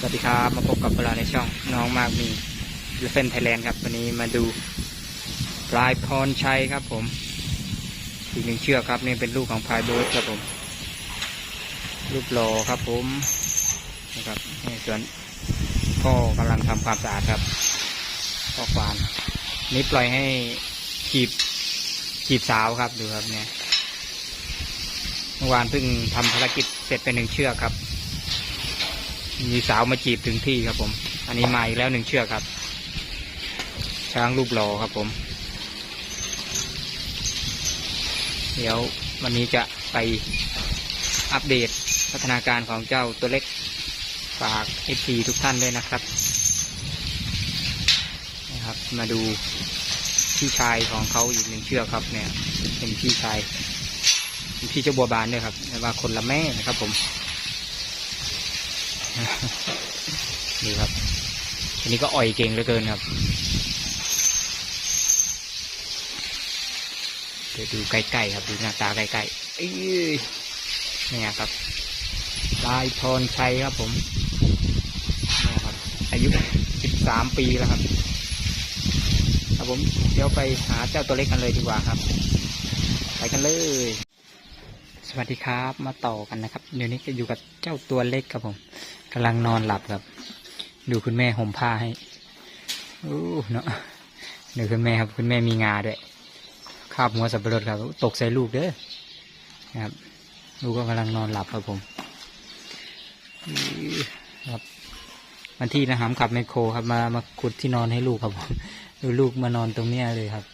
สวัสดีครับมาพบกับเราในช่องน้องมากมีเลเฟนไทยแลนด์ครับ วันนี้มาดูปลายพรชัยครับผมอีกหนึ่งเชือกครับนี่เป็นลูกของพายเบิร์ดครับผม รูปโลอครับผมนะครับนี่ส่วนพ่อกำลังทำความสะอาดครับพ่อควานนี่ปล่อยให้จีบจีบสาวครับดูครับเนี่ยเมื่อวานเพิ่งทำภารกิจเสร็จไปหนึ่งเชือกครับ มีสาวมาจีบถึงที่ครับผม อันนี้มาอีกแล้วหนึ่งเชือกครับ ช้างรูปหล่อครับผม เดี๋ยววันนี้จะไปอัปเดตพัฒนาการของเจ้าตัวเล็กฝากเอีทุกท่านด้วยนะครับนะครับ มาดูพี่ชายของเขาอีกหนึ่งเชือกครับเนี่ย เป็นพี่ชายเป็นพี่เจ้าบัวบานด้วยครับแต่ว่าคนละแม่นะครับผม นี่ครับอันนี้ก็อ่อยเก่งเหลือเกินครับ เดี๋ยวดูใกล้ๆครับดูหน้าตาใกล้ๆเอ้ยนี่ครับลายพรชัยครับผมนี่ครับ อายุสิบสามปีแล้วครับครับผมเดี๋ยวไปหาเจ้าตัวเล็กกันเลยดีกว่าครับ ไปกันเลย สวัสดีครับมาต่อกันนะครับเดี๋ยวนี้จะอยู่กับเจ้าตัวเล็กครับผม กำลังนอนหลับครับ ดูคุณแม่ห่มผ้าให้โอ้เนาะดูคุณแม่ครับคุณแม่มีงาด้วยคาบหัวสับปะรดครับ ตกใส่ลูกเด้อนะครับ ลูกก็กำลังนอนหลับครับผมอือครับวันที่นะหามขับไมโครครับมามาขุดที่นอนให้ลูกครับผมดูลูกมานอนตรงเนี้ยเลยครับ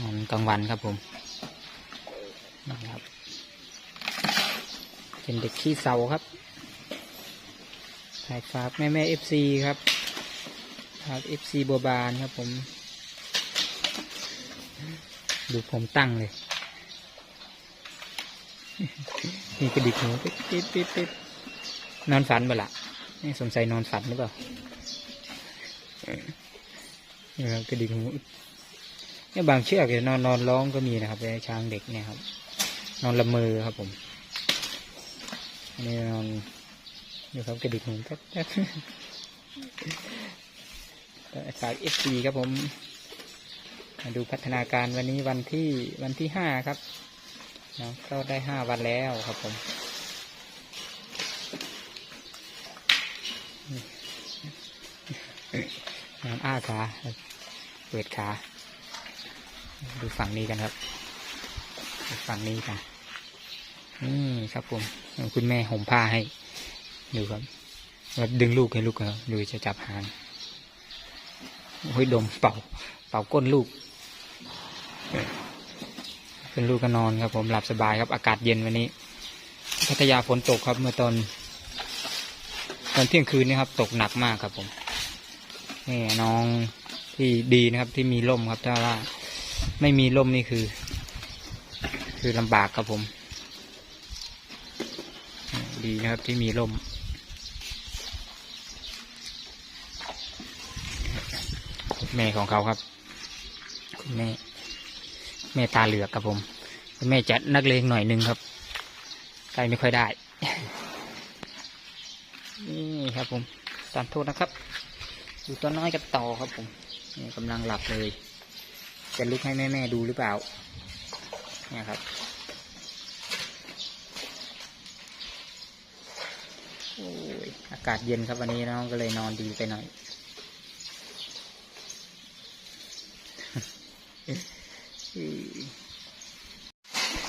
นอนกลางวันครับผมนะครับ เป็นเด็กขี้เสาครับถ่ายฝากแม่แม่เอฟซีครับฝากเอฟซีบัวบานครับผม ดูผมตั้งเลย นี่กระดิกหูปิ๊ดปิ๊ดปิ๊ดปิ๊ดนอนฝันบ่ละนี่สงสัยนอนฝันหรือเปล่าเนี่ครับกระดิกหูเนี่ยบางเชือกเนี่ยนอนนอนร้องก็มีนะครับช้างเด็กเนี่ยครับ นอนละเมอครับผม นนี้นอนดี๋ยวครับกระดิกหูแป๊บแป๊บฝากเอฟซีครับผมมาดูพัฒนาการวันนี้วันที่วันที่ห้าครับเนาะก็ได้ห้าวันแล้วครับผมน้ำอ้าขาเปิดขา ดูฝั่งนี้กันครับ ฝั่งนี้กัน นี่ครับผมคุณแม่ห่มผ้าให้ ดูครับแล้วดึงลูกให้ลูกครับดูจะจับหางโอ้ยดมเป่า เป่าก้นลูกเป็นลูกก็นอนครับ ผมหลับสบายครับอากาศเย็นวันนี้ พัทยาฝนตกครับเมื่อตอน ตอนเที่ยงคืนนี่ครับ ตกหนักมากครับ ผมนี่น้องที่ดีนะครับ ที่มีร่มครับถ้าว่า ไม่มีร่มนี่คือ คือลำบากครับผม ดีนะครับที่มีร่ม แม่ของเขาครับ คุณแม่ แม่ตาเหลือกครับผม คุณแม่จะนักเลงหน่อยนึงครับใกล้ไม่ค่อยได้ นี่ครับผมตามโทษนะครับ ดูตัวน้อยกันต่อครับผมนี่กำลังหลับเลย จะลุกให้แม่แม่ดูหรือเปล่า เนี่ยครับ โอากาศเย็นครับวันนี้น้องก็เลยนอนดีไปหน่อย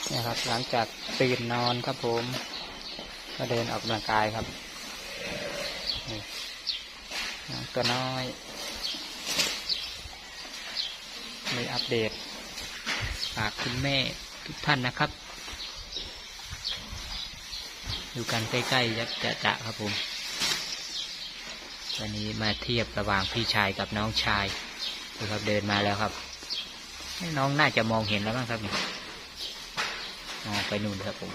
นี่ยครับ หลังจากตื่นนอนครับผม ก็เดินออกกำลังกายครับน้องตัวน้อยมีอัปเดตฝากคุณแม่ทุกท่านนะครับ อยู่กันใกล้ๆยับจะจะครับผม วันนี้มาเทียบระหว่างพี่ชายกับน้องชายดูครับเดินมาแล้วครับ น้องน่าจะมองเห็นแล้วบ้างครับนี่มองไปนู่นครับผม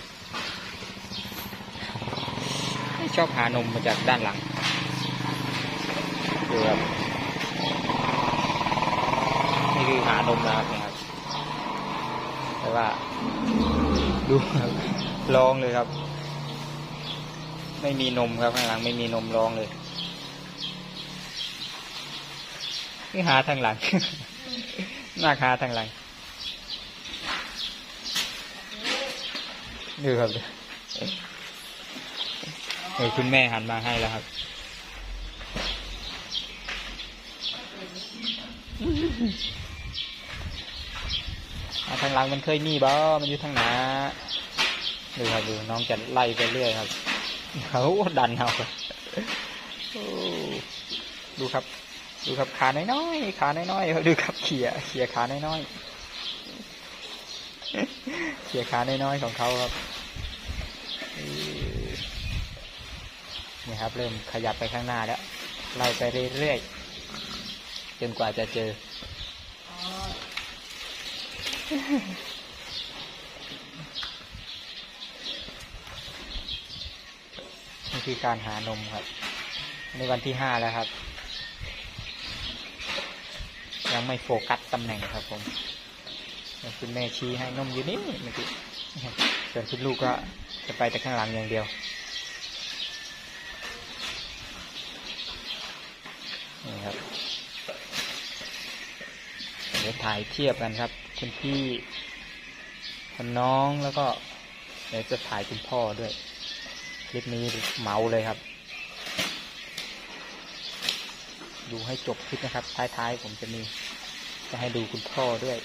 ชอบหานมมาจากด้านหลังดูครับนี่คือหานมนะครับนี่ยครับ แต่ว่า ดูครับลองเลยครับ ไม่มีนมครับข้างหลังไม่มีนมร้องเลย นี่หาทางหลังหน้าคาทางหลังดูครับเออคุณแม่หันมาให้แล้วครับทางหลังมันเคยมีบ่มันอยู่ทางหน้าดูครับดูน้องจะไล่ไปเรื่อยครับเขาดันเอาดูครับ ดูครับขาน้อยๆขาน้อยๆดูครับเขี่ยเขี่ยขาน้อยๆเขี่ยขาน้อยๆของเขาครับเนี่ครับ เริ่มขยับไปข้างหน้าแล้วไล่ไปเรื่อยๆจนกว่าจะเจอนี่คือการหานมครับในวันที่ห้าแล้วครับ ยังไม่โฟกัสตำแหน่งครับผมคุณแม่ชี้ให้นมอยู่นี่เมื่อกี้ส่วนคุณลูกก็จะไปแต่ข้างหลังอย่างเดียวนี่ครับเดี๋ยวถ่ายเทียบกันครับ คุณพี่คุณน้องแล้วก็เดี๋ยวจะถ่ายคุณพ่อด้วย คลิปนี้เมาเลยครับ ดูให้จบคลิปนะครับ ท้ายๆผมจะมี จะให้ดูคุณพ่อด้วย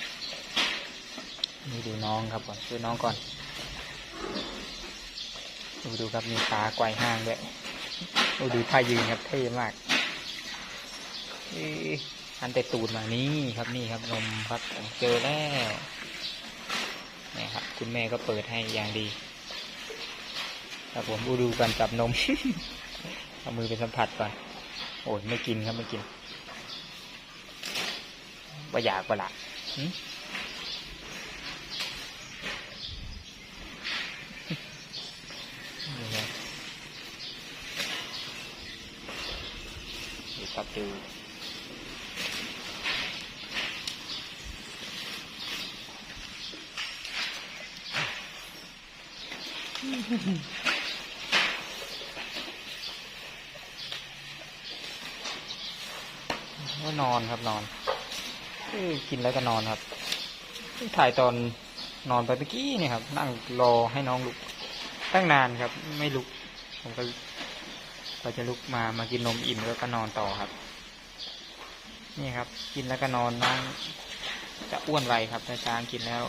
นี่ดูน้องครับก่อนดูน้องก่อน ดูดูครับมีขาไกวห้างด้วยดูดูท่ายืนครับเท่มากอันแต่ตูดมานี่ครับนี่ครับนมครับผมเจอแล้วนี่ครับ คุณแม่ก็เปิดให้อย่างดีครับผมดูดูกันจับนม เอามือไปสัมผัสก่อน โอ้ยไม่กินครับไม่กินว่าอยากปะละหึนี่ครับดูครับดูว่า นอนครับนอนกินแล้วก็นอนครับ ถ่ายตอนนอนไปเมื่อกี้เนี่ยครับ นั่งรอให้น้องลุก ตั้งนานครับ ไม่ลุก ผมก็ก็จะลุกมามากินนมอิ่มแล้วก็นอนต่อครับ นี่ครับ กินแล้วก็นอนน้องจะอ้วนไวครับถ้าช้างกินแล้ว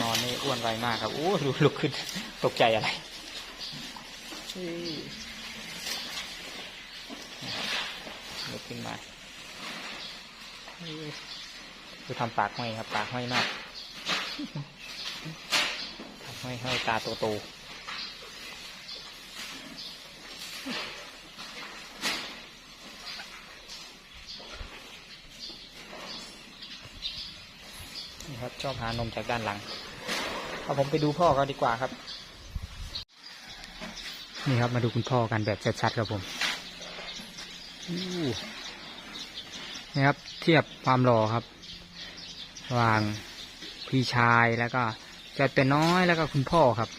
นอนนี่อ้วนไวมากครับโอ้ลุกลุกขึ้นตกใจอะไรลุกขึ้นมา ดูทำปากห้อยครับ ปากห้อยมากทำห้อยห้อยตาโตโตนี่ครับ ชอบหานมจากด้านหลังเอาผมไปดูพ่อกันดีกว่าครับ นี่ครับมาดูคุณพ่อกันแบบชัดๆครับผม นี่ครับ เทียบความหล่อครับระหว่างพี่ชายแล้วก็เจ้าตัวน้อยแล้วก็คุณพ่อครับ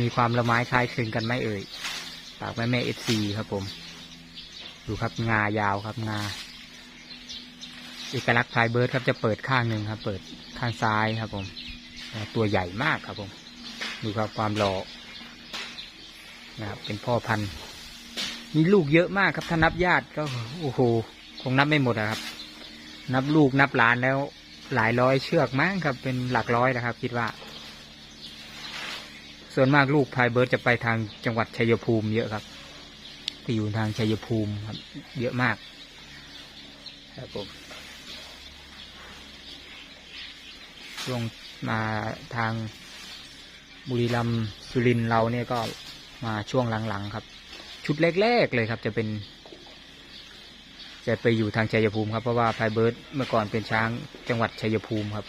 มีความละไม้คล้ายคลึงกันไหมเอ่ยปากแม่แม่เอฟซีครับผม ดูครับงายาวครับงาเอกลักษณ์พลายเบิร์ดครับจะเปิดข้างหนึ่งครับ เปิดข้างซ้ายครับ ผม ตัวใหญ่มากครับผม ดูครับความหล่อนะครับเป็นพ่อพันธุ์มีลูกเยอะมากครับถ้านับญาติก็โอ้โห งนับไม่หมดอะครับ นับลูกนับหลานแล้วหลายร้อยเชือกมั้งครับ เป็นหลักร้อยนะครับ คิดว่า ส่วนมากลูกพายเบิร์ดจะไปทางจังหวัดชัยภูมิเยอะครับไปอยู่ทางชัยภูมิครับ เยอะมาก ครับผมช่วงมาทางบุรีรัมย์สุรินทร์เราเนี่ยก็มาช่วงหลังๆครับ ชุดแรกๆเลยครับ จะเป็น จะไปอยู่ทางชัยภูมิครับเพราะว่าพายเบิร์ดเมื่อก่อนเป็นช้างจังหวัดชัยภูมิครับ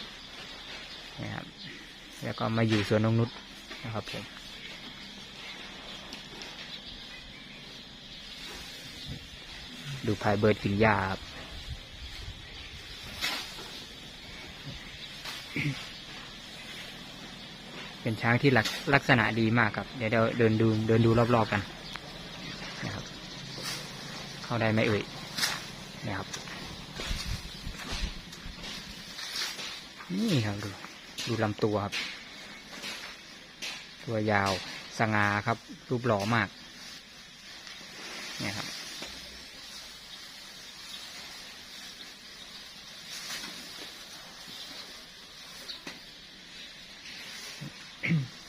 นะครับ แล้วก็มาอยู่สวนนงนุษนะครับผมดูพายเบิร์ดกินหญ้าครับเป็นช้างที่ลักลักษณะดีมากครับ เดี๋ยวเดินดูเดินดูรอบๆกันนะครับ เข้าได้ไหมเอ่ย นี่ครับ นี่ครับดู ดูลำตัวครับ ตัวยาวสง่าครับ รูปหล่อมากเนี่ยครับ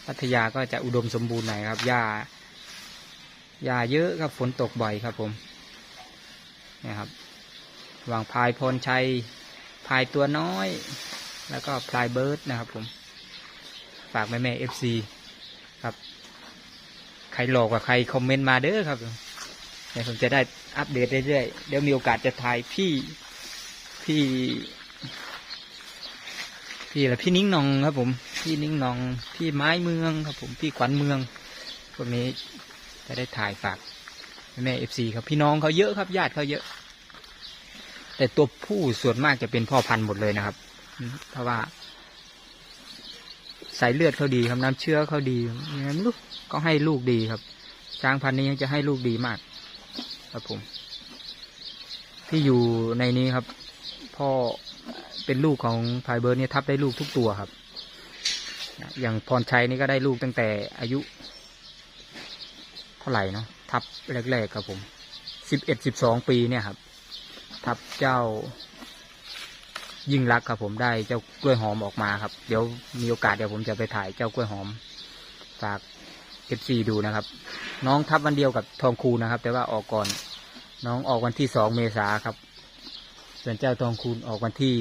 พัทยาก็จะอุดมสมบูรณ์หน่อยครับหญ้าหญ้าเยอะครับฝนตกบ่อยครับผมเนี่ยครับ วางพายพรชัยพายตัวน้อย แล้วก็พลายเบิร์ดนะครับผม ฝากแม่แม่เอฟซีครับ ใครหลอกกับใครคอมเมนต์มาเด้อครับเดี๋ยวผมจะได้อัปเดตเรื่อยๆ เดี๋ยวมีโอกาสจะถ่ายพี่พี่ พี่อะไรพี่นิ้งนองครับผม พี่นิ้งนอง พี่ไม้เมืองครับ ผมพี่ขวัญเมืองพวกนี้จะได้ถ่ายฝากแม่เอฟซีครับพี่น้องเขาเยอะครับญาติเขาเยอะ แต่ตัวผู้ส่วนมากจะเป็นพ่อพันธุ์หมดเลยนะครับ เพราะว่าสายเลือดเขาดีครับน้ำเชื้อเขาดียังไงไม่รู้ก็ให้ลูกดีครับ ช้างพันธุ์นี้จะให้ลูกดีมาก ครับผม ที่อยู่ในนี้ครับ พ่อเป็นลูกของพายเบิร์ดเนี่ยทับได้ลูกทุกตัวครับ อย่างพรชัยนี่ก็ได้ลูกตั้งแต่อายุ เท่าไหร่เนาะทับแรกๆครับผมสิบเอ็ดสิบสองปีเนี่ยครับ ทับเจ้า ยิ่งรักครับผมได้เจ้ากล้วยหอมออกมาครับ เดี๋ยวมีโอกาสเดี๋ยวผมจะไปถ่ายเจ้ากล้วยหอมฝากเอฟซีดูนะครับ น้องทับวันเดียวกับทองคูณนะครับ แต่ว่าออกก่อน น้องออกวันที่สองเมษาครับ ส่วนเจ้าทองคูณออกวันที่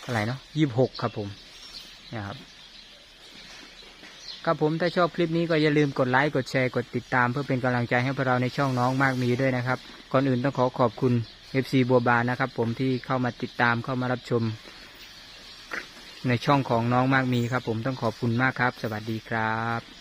เท่าไรเนาะยี่สิบหกครับผมเนี่ยครับครับผมถ้าชอบคลิปนี้ก็อย่าลืมกดไลค์กดแชร์กดติดตาม เพื่อเป็นกำลังใจให้พวกเราในช่องน้องมากมีด้วยนะครับ ก่อนอื่นต้องขอขอบคุณ FC บัวบานนะครับ ผมที่เข้ามาติดตามเข้ามารับชม ในช่องของน้องมากมีครับ ผมต้องขอบคุณมากครับ สวัสดีครับ